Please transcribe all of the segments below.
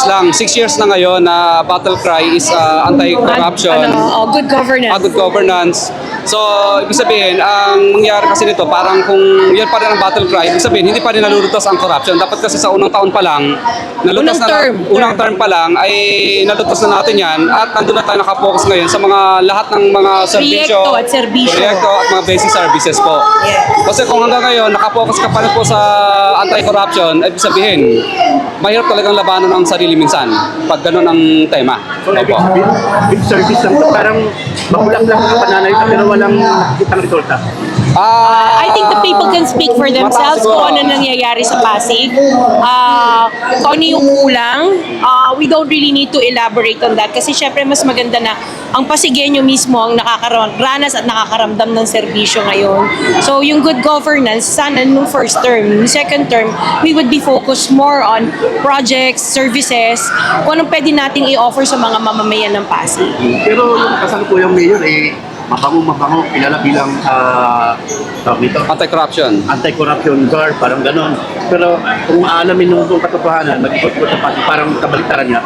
years lang. Six years na ngayon na battle cry is uh, anti-corruption. Ano, oh, good governance. Ah, good governance. So, ibig sabihin, ang mangyari kasi nito, parang kung yan pa rin ang battle cry, ibig sabihin, hindi pa rin nalulutas ang corruption. Dapat kasi sa unang taon pa lang, nalutas Unang na, term. unang term pa lang, ay nalutas na natin yan at nandun na tayo nakapokus ngayon sa mga lahat ng mga serbisyo. Proyekto at serbisyo. Proyekto at mga basic services po. Kasi kung hanggang ngayon, nakapokus ka pa rin po sa anti-corruption, ibig sabihin, mahirap talagang labanan ang sarili minsan pag ganun ang tema. So, Opo. sabihin, big service lang. Parang makulang lang ang pananalita pero walang nakikitang resulta. Ah, I think the people can speak for themselves kung ano nangyayari sa Pasig. Ah, kung ano yung kulang, ah, we don't really need to elaborate on that kasi syempre mas maganda na ang Pasigueño mismo ang nakakaranas at nakakaramdam ng serbisyo ngayon. So yung good governance, sana nung first term, yung second term, we would be focused more on projects, services, kung anong pwede nating i-offer sa mga mamamayan ng Pasig. Pero yung kasalukuyang mayor, eh, mabango-mabango, kilala bilang uh, tawag nito, anti-corruption. anti-corruption guard, parang ganon. Pero kung aalamin nung kung katotohanan, mag-ikot-ikot na pati, parang kabaliktaran niya.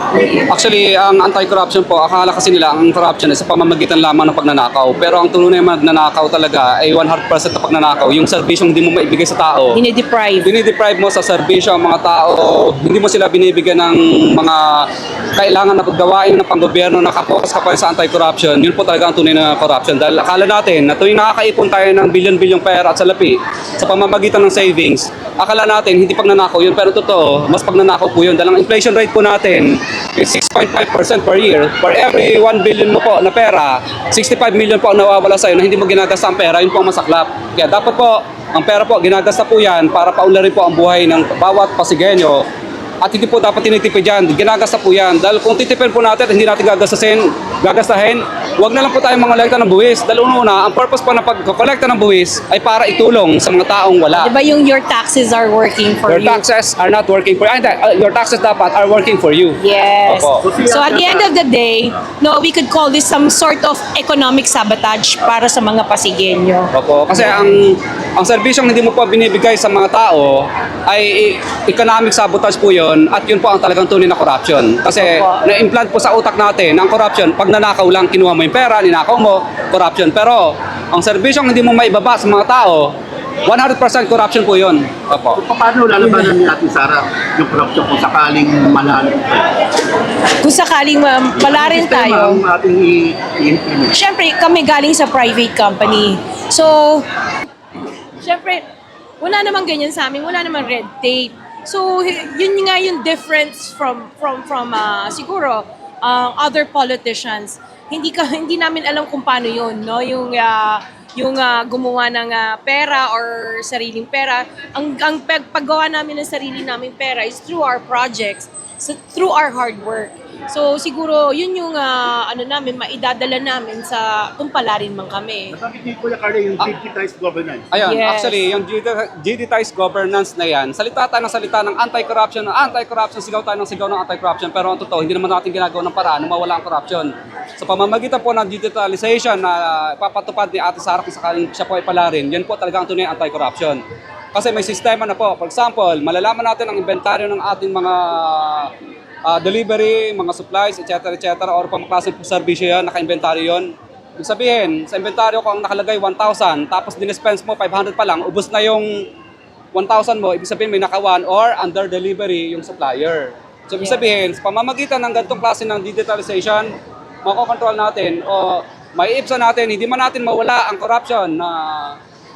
Actually, ang anti-corruption po, akala kasi nila ang corruption ay sa pamamagitan lamang ng pagnanakaw. Pero ang tunay na magnanakaw talaga ay 100% na pagnanakaw. Yung serbisyong hindi mo maibigay sa tao, Dinideprive. dinideprive mo sa serbisyo ang mga tao, hindi mo sila binibigyan ng mga kailangan na paggawain ng panggobyerno na kapokas ka pa rin sa anti-corruption, yun po talaga ang tunay na corruption. Dahil akala natin na tuwing nakakaipon tayo ng bilyon-bilyong pera at salapi sa pamamagitan ng savings, akala natin hindi pagnanakaw yun, pero totoo, mas pagnanakaw po yun. Dahil ang inflation rate po natin is 6.5% per year. For every 1 billion mo po na pera, 65 million po ang nawawala sa'yo na hindi mo ginagasta ang pera, yun po ang masaklap. Kaya dapat po, ang pera po, ginagasta po yan para paunlarin po ang buhay ng bawat Pasigenyo at hindi po dapat tinitipid yan. Ginagasta po yan. Dahil kung titipid po natin at hindi natin gagastasin, gagastahin, wag na lang po tayong mga kolekta ng buwis. Dahil una-una, ang purpose po ng pagkolekta ng buwis ay para itulong sa mga taong wala. Di ba yung your taxes are working for Your you? taxes are not working for you. Uh, your taxes dapat are working for you. Yes. Opo. So at the end of the day, no, we could call this some sort of economic sabotage para sa mga Pasigueño. Opo, kasi ang ang serbisyong hindi mo po binibigay sa mga tao ay economic sabotage po yun at yun po ang talagang tunay na corruption. Kasi na-implant po sa utak natin ang corruption, pag nanakaw lang, kinuha mo yung pera, ninakaw mo, corruption. Pero ang serbisyong hindi mo maibaba sa mga tao, 100% corruption po yun. Opo. Kung paano lalabanan ni Ate Sara yung corruption kung sakaling manalo? Kung sakaling um, pala rin tayo, Ang ating i-implement. Siyempre, kami galing sa private company. So, siyempre, wala namang ganyan sa amin, wala namang red tape. So, yun nga yung difference from from from ah, siguro uh, other politicians. Hindi ka hindi namin alam kung paano yun, no? Yung ah, yung ah, gumawa ng ah, pera or sariling pera. Ang ang pag- paggawa namin ng sarili naming pera is through our projects, so, through our hard work. So siguro yun yung ah, ano namin maidadala namin sa kung pala rin man kami. Nasabi ni Kuya Carlo yung digitized governance. Ayun, Yes. actually, yung digiti- digitized governance na yan, salita tayo ng salita ng anti-corruption, ng anti-corruption, sigaw tayo ng sigaw ng anti-corruption, pero ang totoo, hindi naman natin ginagawa ng paraan na mawala ang corruption. Sa pamamagitan po ng digitalization na ipapatupad ni Ate Sara kung sakaling siya po ay pala rin, yan po talaga ang tunay na anti-corruption. Kasi may sistema na po. For example, malalaman natin ang inventaryo ng ating mga ah, delivery, mga supplies, etc. etc. or pamaklaseng serbisyo yan, naka-inventaryo yun. Ibig sabihin, sa inventaryo ko ang nakalagay 1,000, tapos dinispense mo 500 pa lang, ubos na yung 1,000 mo, ibig sabihin may naka 1 or under delivery yung supplier. So ibig sabihin, sa pamamagitan ng ganitong klase ng digitalization, makokontrol natin o maiipsa natin, hindi man natin mawala ang corruption na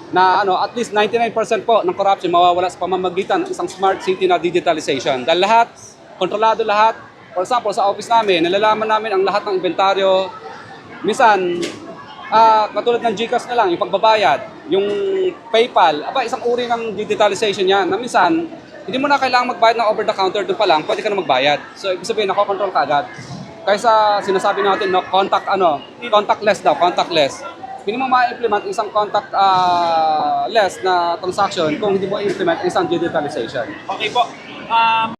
na ano, at least 99% po ng corruption mawawala sa pamamagitan ng isang smart city na digitalization. Dahil lahat, kontrolado lahat. For example, sa office namin, nalalaman namin ang lahat ng inventaryo. Minsan, ah katulad ng GCash na lang, yung pagbabayad, yung PayPal, aba, isang uri ng digitalization yan. Na minsan, hindi mo na kailangan magbayad ng over the counter doon pa lang, pwede ka na magbayad. So, ibig sabihin, nakokontrol ka agad. Kaysa sinasabi natin, no, contact, ano, contactless daw, contactless. Hindi mo ma-implement isang contact ah, less na transaction kung hindi mo i-implement isang digitalization. Okay po. Um,